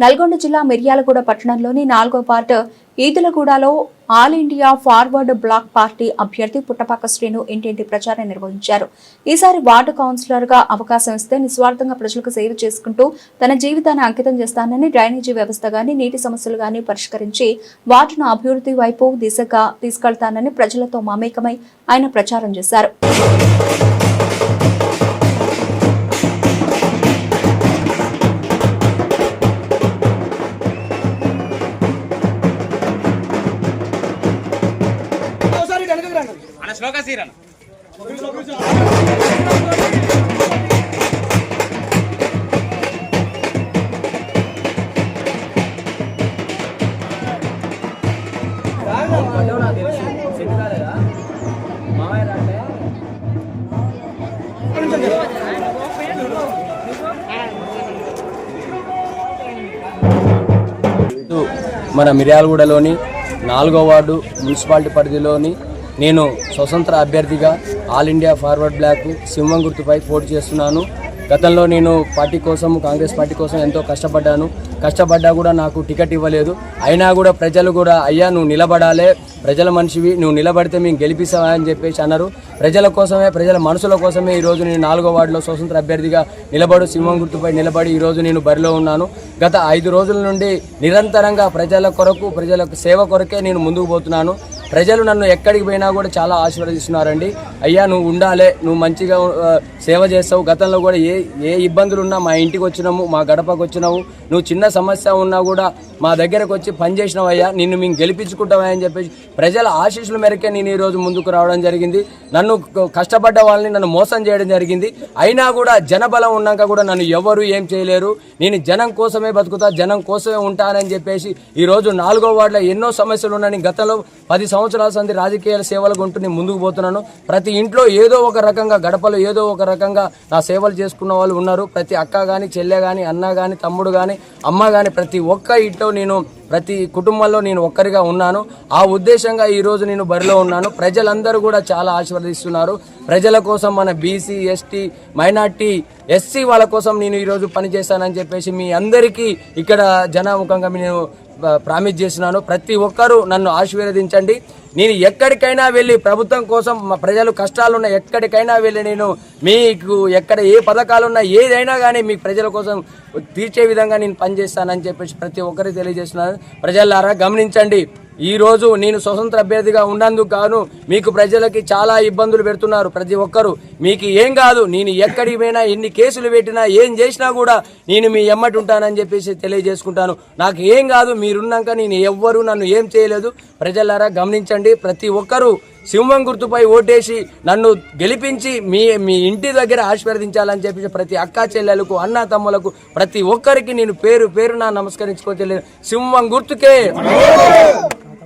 నల్గొండ జిల్లా మిర్యాలగూడ పట్టణంలోని నాలుగో ward ఈదులగూడలో all India forward bloc party అభ్యర్థి పుట్టపాక శ్రీను ఇంటింటి ప్రచారం నిర్వహించారు. ఈసారి వార్డు కౌన్సిలర్గా అవకాశం ఇస్తే నిస్వార్థంగా ప్రజలకు సేవ చేసుకుంటూ తన జీవితాన్ని అంకితం చేస్తానని డ్రైనేజీ వ్యవస్థ గాని నీటి సమస్యలు గాని పరిష్కరించి వార్డును అభివృద్ధి వైపు దిశగా తీసుకెళ్తానని ప్రజలతో మమేకమై ఆయన ప్రచారం చేశారు. శ్లోక మన మిర్యాలగూడలోని నాలుగో వార్డు మున్సిపాలిటీ పరిధిలోని నేను స్వతంత్ర అభ్యర్థిగా ఆల్ ఇండియా ఫార్వర్డ్ బ్లాక్ సింహం గుర్తుపై పోటీ చేస్తున్నాను. గతంలో నేను పార్టీ కోసం కాంగ్రెస్ పార్టీ కోసం ఎంతో కష్టపడ్డాను. కష్టపడ్డా కూడా నాకు టికెట్ ఇవ్వలేదు. అయినా కూడా ప్రజలు కూడా అయ్యా నువ్వు నిలబడాలే. ప్రజల మనిషివి నువ్వు నిలబడితే మేము గెలిపిస్తావా అని చెప్పేసి అన్నారు. ప్రజల కోసమే ప్రజల మనసుల కోసమే ఈరోజు నేను నాలుగో వార్డులో స్వతంత్ర అభ్యర్థిగా నిలబడు సింహం గుర్తుపై నిలబడి ఈరోజు నేను బరిలో ఉన్నాను. గత ఐదు రోజుల నుండి నిరంతరంగా ప్రజల కొరకు ప్రజల సేవ కొరకే నేను ముందుకు పోతున్నాను. ప్రజలు నన్ను ఎక్కడికి పోయినా కూడా చాలా ఆశీర్వదిస్తున్నారండి. అయ్యా నువ్వు ఉండాలే నువ్వు మంచిగా సేవ చేస్తావు. గతంలో కూడా ఏ ఏ ఇబ్బందులు ఉన్నా మా ఇంటికి వచ్చినాము మా గడపకు వచ్చినావు నువ్వు చిన్న సమస్య ఉన్నా కూడా మా దగ్గరకు వచ్చి పనిచేసినావు అయ్యా. నిన్ను మేము గెలిపించుకుంటావా అని చెప్పేసి ప్రజల ఆశీస్సుల మేరకే నేను ఈరోజు ముందుకు రావడం జరిగింది. నన్ను కష్టపడ్డ వాళ్ళని నన్ను మోసం చేయడం జరిగింది. అయినా కూడా జనబలం ఉన్నాక కూడా నన్ను ఎవరు ఏం చేయలేరు. నేను జనం కోసమే బతుకుతా జనం కోసమే ఉంటానని చెప్పేసి ఈరోజు నాలుగో వార్డులో ఎన్నో సమస్యలు ఉన్నాయని గతంలో పది సంవత్సరాల సంది రాజకీయ సేవలకు ఉంటూ నేను ముందుకు పోతున్నాను. ప్రతి ఇంట్లో ఏదో ఒక రకంగా గడపలో ఏదో ఒక రకంగా నా సేవలు చేసుకున్న వాళ్ళు ఉన్నారు. ప్రతి అక్క కానీ చెల్లె కానీ అన్న కానీ తమ్ముడు కానీ అమ్మ కానీ ప్రతి ఒక్క ఇంట్లో నేను ప్రతి కుటుంబంలో నేను ఒక్కరిగా ఉన్నాను. ఆ ఉద్దేశంగా ఈరోజు నేను బరిలో ఉన్నాను. ప్రజలందరూ కూడా చాలా ఆశీర్వదిస్తున్నారు. ప్రజల కోసం మన బీసీ ఎస్టీ మైనార్టీ ఎస్సీ వాళ్ళ కోసం నేను ఈరోజు పనిచేస్తానని చెప్పేసి మీ అందరికీ ఇక్కడ జనాముఖంగా నేను ప్రామిస్ చేస్తున్నాను ప్రతి ఒక్కరూ నన్ను ఆశీర్వదించండి. నేను ఎక్కడికైనా వెళ్ళి ప్రభుత్వం కోసం మా ప్రజలు కష్టాలున్న ఎక్కడికైనా వెళ్ళి నేను మీకు ఎక్కడ ఏ పథకాలున్నా ఏదైనా కానీ మీ ప్రజల కోసం తీర్చే విధంగా నేను పనిచేస్తానని చెప్పేసి ప్రతి ఒక్కరికి తెలియజేస్తున్నాను. ప్రజలారా గమనించండి. ఈరోజు నేను స్వతంత్ర అభ్యర్థిగా ఉన్నందుకు గాను మీకు ప్రజలకి చాలా ఇబ్బందులు పెడుతున్నారు ప్రతి ఒక్కరు. మీకు ఏం కాదు నేను ఎక్కడికి పోయినా ఎన్ని కేసులు పెట్టినా ఏం చేసినా కూడా నేను మీ ఎమ్మటి ఉంటానని చెప్పేసి తెలియజేసుకుంటాను. నాకు ఏం కాదు మీరున్నాక నేను ఎవ్వరు నన్ను ఏం చేయలేదు. ప్రజలారా గమనించండి ప్రతి ఒక్కరూ సింహం గుర్తుపై ఓటేసి నన్ను గెలిపించి మీ మీ ఇంటి దగ్గర ఆశీర్వదించాలని చెప్పేసి ప్రతి అక్కా చెల్లెలకు అన్న తమ్ములకు ప్రతి ఒక్కరికి నేను పేరు పేరున నా తెలియదు సింహం గుర్తుకే.